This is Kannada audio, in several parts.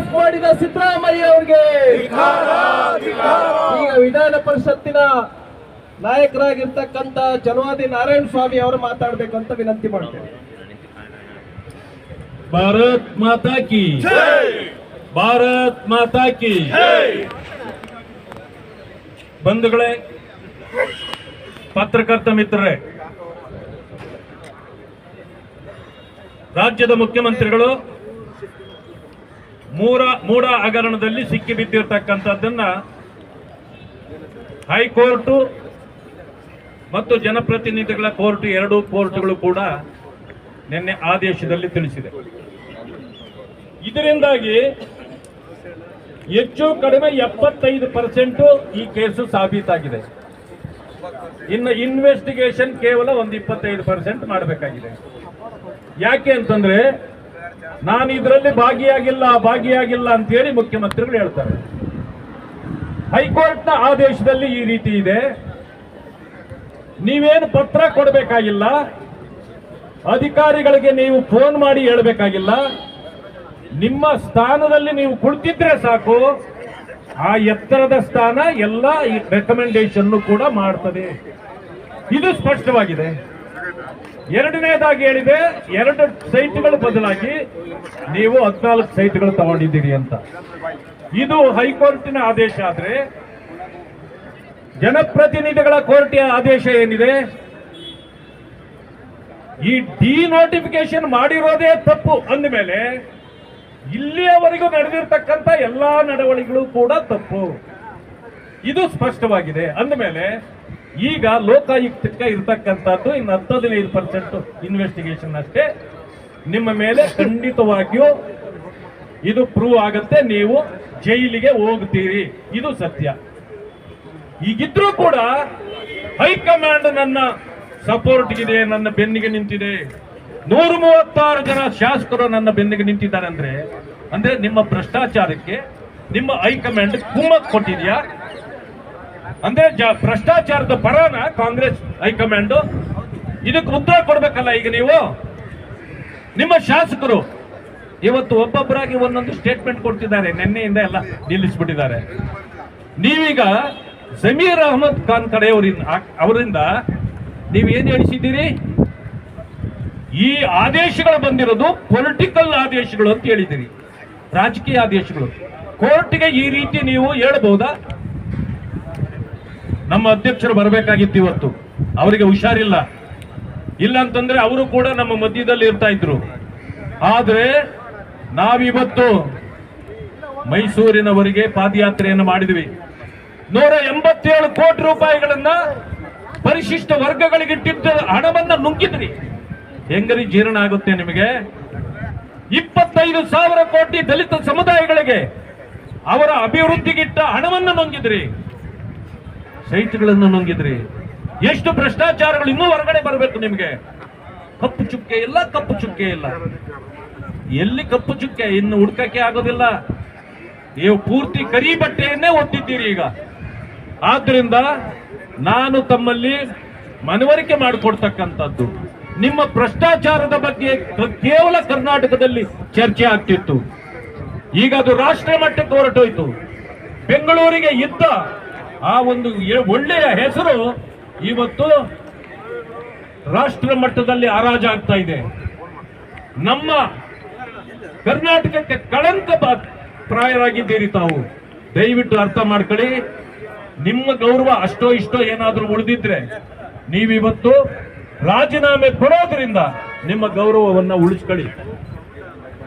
ಆಫ್ ಮಾಡಿದ ಸಿದ್ದರಾಮಯ್ಯ ಅವರಿಗೆ. ಈಗ ವಿಧಾನ ಪರಿಷತ್ತಿನ ನಾಯಕರಾಗಿರ್ತಕ್ಕಂಥ ಚಲವಾದಿ ನಾರಾಯಣ ಸ್ವಾಮಿ ಅವರು ಮಾತಾಡ್ಬೇಕಂತ ವಿನಂತಿ ಮಾಡ್ತೇನೆ. ಭಾರತ್ ಮಾತಾಕಿ ಭಾರತ್ ಮಾತಾಕಿ ಬಂಧುಗಳೇ ಪತ್ರಕರ್ತ ಮಿತ್ರರೇ ರಾಜ್ಯದ ಮುಖ್ಯಮಂತ್ರಿಗಳು ಮೂರ ಮೂಡ ಹಗರಣದಲ್ಲಿ ಸಿಕ್ಕಿ ಬಿದ್ದಿರ್ತಕ್ಕಂಥದ್ದನ್ನ ಹೈಕೋರ್ಟು ಮತ್ತು ಜನಪ್ರತಿನಿಧಿಗಳ ಕೋರ್ಟ್, ಎರಡೂ ಕೋರ್ಟ್ಗಳು ಕೂಡ ನಿನ್ನೆ ಆದೇಶದಲ್ಲಿ ತಿಳಿಸಿದೆ. ಇದರಿಂದಾಗಿ ಹೆಚ್ಚು ಕಡಿಮೆ ಎಪ್ಪತ್ತೈದು ಪರ್ಸೆಂಟ್ ಈ ಕೇಸು ಸಾಬೀತಾಗಿದೆ. ಇನ್ನು ಇನ್ವೆಸ್ಟಿಗೇಷನ್ ಕೇವಲ ಒಂದು ಇಪ್ಪತ್ತೈದು ಪರ್ಸೆಂಟ್ ಮಾಡಬೇಕಾಗಿದೆ. ಯಾಕೆ ಅಂತಂದ್ರೆ ನಾನು ಇದರಲ್ಲಿ ಭಾಗಿಯಾಗಿಲ್ಲ ಭಾಗಿಯಾಗಿಲ್ಲ ಅಂತೇಳಿ ಮುಖ್ಯಮಂತ್ರಿಗಳು ಹೇಳ್ತಾರೆ. ಹೈಕೋರ್ಟ್ನ ಆದೇಶದಲ್ಲಿ ಈ ರೀತಿ ಇದೆ. ನೀವೇನು ಪತ್ರ ಕೊಡಬೇಕಾಗಿಲ್ಲ, ಅಧಿಕಾರಿಗಳಿಗೆ ನೀವು ಫೋನ್ ಮಾಡಿ ಹೇಳಬೇಕಾಗಿಲ್ಲ, ನಿಮ್ಮ ಸ್ಥಾನದಲ್ಲಿ ನೀವು ಕುಳಿತಿದ್ರೆ ಸಾಕು, ಆ ಎತ್ತರದ ಸ್ಥಾನ ಎಲ್ಲ ರೆಕಮೆಂಡೇಶನ್ ಕೂಡ ಮಾಡ್ತದೆ. ಇದು ಸ್ಪಷ್ಟವಾಗಿದೆ. ಎರಡನೇದಾಗಿ ಹೇಳಿದೆ, ಎರಡು ಸೈಟ್ಗಳು ಬದಲಾಗಿ ನೀವು ಹದಿನಾಲ್ಕು ಸೈಟ್ಗಳು ತಗೊಂಡಿದ್ದೀರಿ ಅಂತ. ಇದು ಹೈಕೋರ್ಟಿನ ಆದೇಶ ಆದ್ರೆ, ಜನಪ್ರತಿನಿಧಿಗಳ ಕೋರ್ಟಿನ ಆದೇಶ ಏನಿದೆ? ಈ ಡಿನೋಟಿಫಿಕೇಶನ್ ಮಾಡಿರೋದೇ ತಪ್ಪು ಅಂದ ಮೇಲೆ ಇಲ್ಲಿಯವರೆಗೂ ನಡೆದಿರ್ತಕ್ಕಂಥ ಎಲ್ಲಾ ನಡವಳಿಗಳು ಕೂಡ ತಪ್ಪು. ಇದು ಸ್ಪಷ್ಟವಾಗಿದೆ. ಅಂದಮೇಲೆ ಈಗ ಲೋಕಾಯುಕ್ತಕ್ಕೆ ಇರತಕ್ಕಂಥದ್ದು ಇನ್ನು ಹತ್ತು ಹದಿನೈದು ಪರ್ಸೆಂಟ್ ಇನ್ವೆಸ್ಟಿಗೇಷನ್ ಅಷ್ಟೇ. ನಿಮ್ಮ ಮೇಲೆ ಖಂಡಿತವಾಗಿಯೂ ಇದು ಪ್ರೂವ್ ಆಗುತ್ತೆ, ನೀವು ಜೈಲಿಗೆ ಹೋಗ್ತೀರಿ. ಇದು ಸತ್ಯ. ಈಗಿದ್ರೂ ಕೂಡ ಹೈಕಮಾಂಡ್ ನನ್ನ ಸಪೋರ್ಟ್ ಇದೆ ನನ್ನ ಬೆನ್ನಿಗೆ ನಿಂತಿದೆ. ನೂರ ಮೂವತ್ತಾರು ಜನ ಶಾಸಕರು ನನ್ನ ಬೆನ್ನಿಗೆ ನಿಂತಿದ್ದಾರೆ ಅಂದ್ರೆ ಅಂದ್ರೆ ನಿಮ್ಮ ಭ್ರಷ್ಟಾಚಾರಕ್ಕೆ ನಿಮ್ಮ ಹೈಕಮಾಂಡ್ ಕುಮ್ಮಕ್ ಕೊಟ್ಟಿದ್ಯಾ? ಅಂದ್ರೆ ಭ್ರಷ್ಟಾಚಾರದ ಪರನ ಕಾಂಗ್ರೆಸ್ ಹೈಕಮಾಂಡ್. ಇದಕ್ಕೆ ಉತ್ತರ ಕೊಡ್ಬೇಕಲ್ಲ ಈಗ ನೀವು? ನಿಮ್ಮ ಶಾಸಕರು ಇವತ್ತು ಒಬ್ಬೊಬ್ಬರಾಗಿ ಒಂದೊಂದು ಸ್ಟೇಟ್ಮೆಂಟ್ ಕೊಡ್ತಿದ್ದಾರೆ, ನಿನ್ನೆಯಿಂದ ಎಲ್ಲ ನಿಲ್ಲಿಸ್ಬಿಟ್ಟಿದ್ದಾರೆ. ನೀವೀಗ ಜಮೀರ್ ಅಹಮದ್ ಖಾನ್ ಕಡೆಯವರಿಂದ ಅವರಿಂದ ನೀವು ಏನು ಹೇಳಿಸಿದ್ದೀರಿ? ಈ ಆದೇಶಗಳು ಬಂದಿರೋದು ಪೊಲಿಟಿಕಲ್ ಆದೇಶಗಳು ಅಂತ ಹೇಳಿದ್ದೀರಿ. ರಾಜಕೀಯ ಆದೇಶಗಳು. ಕೋರ್ಟ್ಗೆ ಈ ರೀತಿ ನೀವು ಹೇಳ್ಬಹುದಾ ನಮ್ಮ ಅಧ್ಯಕ್ಷರು ಬರಬೇಕಾಗಿತ್ತು ಇವತ್ತು. ಅವರಿಗೆ ಹುಷಾರಿಲ್ಲ. ಇಲ್ಲ ಅಂತಂದ್ರೆ ಅವರು ಕೂಡ ನಮ್ಮ ಮಧ್ಯದಲ್ಲಿ ಇರ್ತಾ ಇದ್ರು. ಆದ್ರೆ ನಾವಿವತ್ತು ಮೈಸೂರಿನವರಿಗೆ ಪಾದಯಾತ್ರೆಯನ್ನು ಮಾಡಿದ್ವಿ. ನೂರ ಎಂಬತ್ತೇಳು ಕೋಟಿ ರೂಪಾಯಿಗಳನ್ನ ಪರಿಶಿಷ್ಟ ವರ್ಗಗಳಿಗೆ ಇಟ್ಟಿದ್ದ ಹಣವನ್ನ ನುಂಗಿದ್ರಿ. ಹೆಂಗರಿ ಜೀರ್ಣ ಆಗುತ್ತೆ ನಿಮಗೆ? ಇಪ್ಪತ್ತೈದು ಸಾವಿರ ಕೋಟಿ ದಲಿತ ಸಮುದಾಯಗಳಿಗೆ ಅವರ ಅಭಿವೃದ್ಧಿಗಿಟ್ಟ ಹಣವನ್ನು ನುಂಗಿದ್ರಿ. ಸೈಟ್ಗಳನ್ನು ನುಂಗಿದ್ರಿ. ಎಷ್ಟು ಭ್ರಷ್ಟಾಚಾರಗಳು ಇನ್ನೂ ಹೊರಗಡೆ ಬರಬೇಕು ನಿಮಗೆ? ಕಪ್ಪು ಚುಕ್ಕೆ ಇಲ್ಲ, ಕಪ್ಪು ಚುಕ್ಕೆ ಇಲ್ಲ. ಎಲ್ಲಿ ಕಪ್ಪು ಚುಕ್ಕೆ? ಇನ್ನು ಹುಡ್ಕಕ್ಕೆ ಆಗೋದಿಲ್ಲ. ನೀವು ಪೂರ್ತಿ ಕರಿ ಬಟ್ಟೆಯನ್ನೇ ಒತ್ತಿದ್ದೀರಿ ಈಗ. ಆದ್ರಿಂದ ನಾನು ತಮ್ಮಲ್ಲಿ ಮನವರಿಕೆ ಮಾಡಿಕೊಡ್ತಕ್ಕಂಥದ್ದು. ನಿಮ್ಮ ಭ್ರಷ್ಟಾಚಾರದ ಬಗ್ಗೆ ಕೇವಲ ಕರ್ನಾಟಕದಲ್ಲಿ ಚರ್ಚೆ ಆಗ್ತಿತ್ತು. ಈಗ ಅದು ರಾಷ್ಟ್ರ ಮಟ್ಟಕ್ಕೆ ಹೊರಟೋಯ್ತು. ಬೆಂಗಳೂರಿಗೆ ಇದ್ದ ಆ ಒಂದು ಒಳ್ಳೆಯ ಹೆಸರು ಇವತ್ತು ರಾಷ್ಟ್ರ ಮಟ್ಟದಲ್ಲಿ ಹರಾಜಾಗ್ತಾ ಇದೆ. ನಮ್ಮ ಕರ್ನಾಟಕಕ್ಕೆ ಕಳಂಕ ಪ್ರಾಯರಾಗಿದ್ದೀರಿ ತಾವು. ದಯವಿಟ್ಟು ಅರ್ಥ ಮಾಡ್ಕೊಳ್ಳಿ. ನಿಮ್ಮ ಗೌರವ ಅಷ್ಟೋ ಇಷ್ಟೋ ಏನಾದರೂ ಉಳಿದಿದ್ರೆ ನೀವಿವತ್ತು ರಾಜೀನಾಮೆ ಕೊಡೋದ್ರಿಂದ ನಿಮ್ಮ ಗೌರವವನ್ನು ಉಳಿಸ್ಕೊಳ್ಳಿ.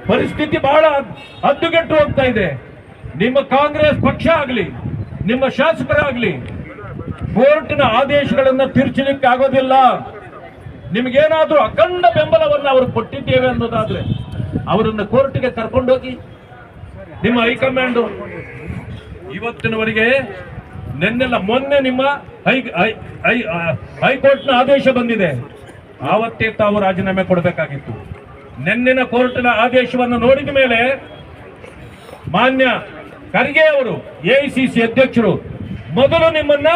ಪರಿಸ್ಥಿತಿ ಬಹಳ ಹದ್ದುಗೆಟ್ಟು ಹೋಗ್ತಾ ಇದೆ. ನಿಮ್ಮ ಕಾಂಗ್ರೆಸ್ ಪಕ್ಷ ಆಗಲಿ ನಿಮ್ಮ ಶಾಸಕರಾಗ್ಲಿ, ಕೋರ್ಟಿನ ಆದೇಶಗಳನ್ನು ತಿರ್ಚಲಿಕ್ಕೆ ಆಗೋದಿಲ್ಲ ನಿಮಗೇನಾದ್ರೂ ಅಖಂಡ ಬೆಂಬಲವನ್ನು ಅವರು ಕೊಟ್ಟಿದ್ದೇವೆ ಅನ್ನೋದಾದ್ರೆ ಅವರನ್ನು ಕೋರ್ಟ್ಗೆ ಕರ್ಕೊಂಡೋಗಿ ನಿಮ್ಮ ಹೈಕಮಾಂಡ್ ಇವತ್ತಿನವರೆಗೆ ನಿನ್ನೆಲ್ಲ ಮೊನ್ನೆ ನಿಮ್ಮ ಹೈ, ಹೈ- ಹೈಕೋರ್ಟ್ನ ಆದೇಶ ಬಂದಿದೆ. ಆವತ್ತೇ ತಾವು ರಾಜೀನಾಮೆ ಕೊಡಬೇಕಾಗಿತ್ತು. ನಿನ್ನಿನ ಕೋರ್ಟ್ನ ಆದೇಶವನ್ನು ನೋಡಿದ ಮೇಲೆ ಮಾನ್ಯ ಖರ್ಗೆ ಅವರು ಎಐಸಿಸಿ ಅಧ್ಯಕ್ಷರು, ಮೊದಲು ನಿಮ್ಮನ್ನ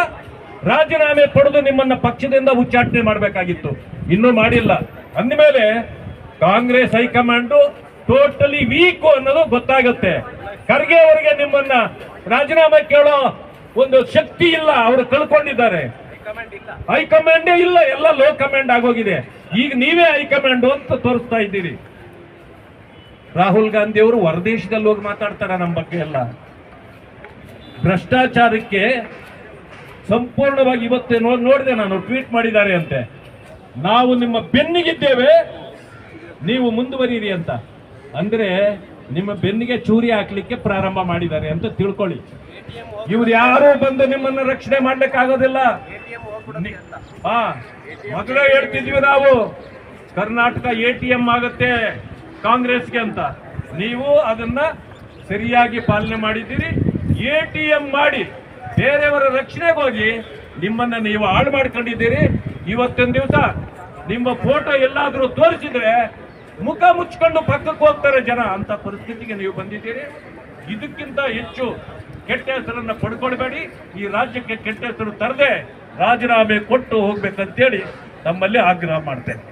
ರಾಜೀನಾಮೆ ಪಡೆದು ನಿಮ್ಮನ್ನ ಪಕ್ಷದಿಂದ ಉಚ್ಚಾಟನೆ ಮಾಡಬೇಕಾಗಿತ್ತು. ಇನ್ನೂ ಮಾಡಿಲ್ಲ. ಅಂದಮೇಲೆ ಕಾಂಗ್ರೆಸ್ ಹೈಕಮಾಂಡ್ ಟೋಟಲಿ ವೀಕ್ ಅನ್ನೋದು ಗೊತ್ತಾಗುತ್ತೆ. ಖರ್ಗೆ ಅವರಿಗೆ ನಿಮ್ಮನ್ನ ರಾಜೀನಾಮೆ ಕೇಳೋ ಒಂದು ಶಕ್ತಿ ಇಲ್ಲ, ಅವರು ಕಳ್ಕೊಂಡಿದ್ದಾರೆ ಹೈಕಮಾಂಡೇ ಇಲ್ಲ, ಎಲ್ಲ ಲೋ ಕಮಾಂಡ್ ಆಗೋಗಿದೆ. ಈಗ ನೀವೇ ಹೈಕಮಾಂಡ್ ಅಂತ ತೋರಿಸ್ತಾ ಇದ್ದೀರಿ. ರಾಹುಲ್ ಗಾಂಧಿ ಅವರು ಹೊರದೇಶದಲ್ಲಿ ಹೋಗಿ ಮಾತಾಡ್ತಾರ ನಮ್ಮ ಬಗ್ಗೆ ಎಲ್ಲ? ಭ್ರಷ್ಟಾಚಾರಕ್ಕೆ ಸಂಪೂರ್ಣವಾಗಿ ಇವತ್ತೇ ನೋಡಿದೆ ನಾನು, ಟ್ವೀಟ್ ಮಾಡಿದ್ದಾರೆ ಅಂತೆ. ನಾವು ನಿಮ್ಮ ಬೆನ್ನಿಗಿದ್ದೇವೆ, ನೀವು ಮುಂದುವರಿಯಿರಿ ಅಂತ. ಅಂದ್ರೆ ನಿಮ್ಮ ಬೆನ್ನಿಗೆ ಚೂರಿ ಹಾಕ್ಲಿಕ್ಕೆ ಪ್ರಾರಂಭ ಮಾಡಿದ್ದಾರೆ ಅಂತ ತಿಳ್ಕೊಳ್ಳಿ. ಇವ್ರು ಯಾರು ಬಂದು ನಿಮ್ಮನ್ನ ರಕ್ಷಣೆ ಮಾಡ್ಲಿಕ್ಕಾಗೋದಿಲ್ಲ. ಹಾ ಮೊದಲೇ ಹೇಳ್ತಿದ್ವಿ ನಾವು. ಕರ್ನಾಟಕ ಎ ಟಿ ಎಂ ಆಗುತ್ತೆ ಕಾಂಗ್ರೆಸ್ಗೆ ಅಂತ. ನೀವು ಅದನ್ನ ಸರಿಯಾಗಿ ಪಾಲನೆ ಮಾಡಿದ್ದೀರಿ. ಎ ಟಿ ಎಂ ಮಾಡಿ ಬೇರೆಯವರ ರಕ್ಷಣೆಗೆ ಹೋಗಿ ನಿಮ್ಮನ್ನ ನೀವು ಹಾಳು ಮಾಡ್ಕೊಂಡಿದ್ದೀರಿ. ಇವತ್ತೊಂದು ದಿವಸ ನಿಮ್ಮ ಫೋಟೋ ಎಲ್ಲಾದರೂ ತೋರಿಸಿದ್ರೆ ಮುಖ ಮುಚ್ಕೊಂಡು ಪಕ್ಕಕ್ಕೆ ಹೋಗ್ತಾರೆ ಜನ ಅಂತ ಪರಿಸ್ಥಿತಿಗೆ ನೀವು ಬಂದಿದ್ದೀರಿ. ಇದಕ್ಕಿಂತ ಹೆಚ್ಚು ಕೆಟ್ಟ ಹೆಸರನ್ನು ಪಡ್ಕೊಳ್ಬೇಡಿ. ಈ ರಾಜ್ಯಕ್ಕೆ ಕೆಟ್ಟ ಹೆಸರು ತರದೆ ರಾಜೀನಾಮೆ ಕೊಟ್ಟು ಹೋಗ್ಬೇಕಂತೇಳಿ ತಮ್ಮಲ್ಲಿ ಆಗ್ರಹ ಮಾಡ್ತೇನೆ.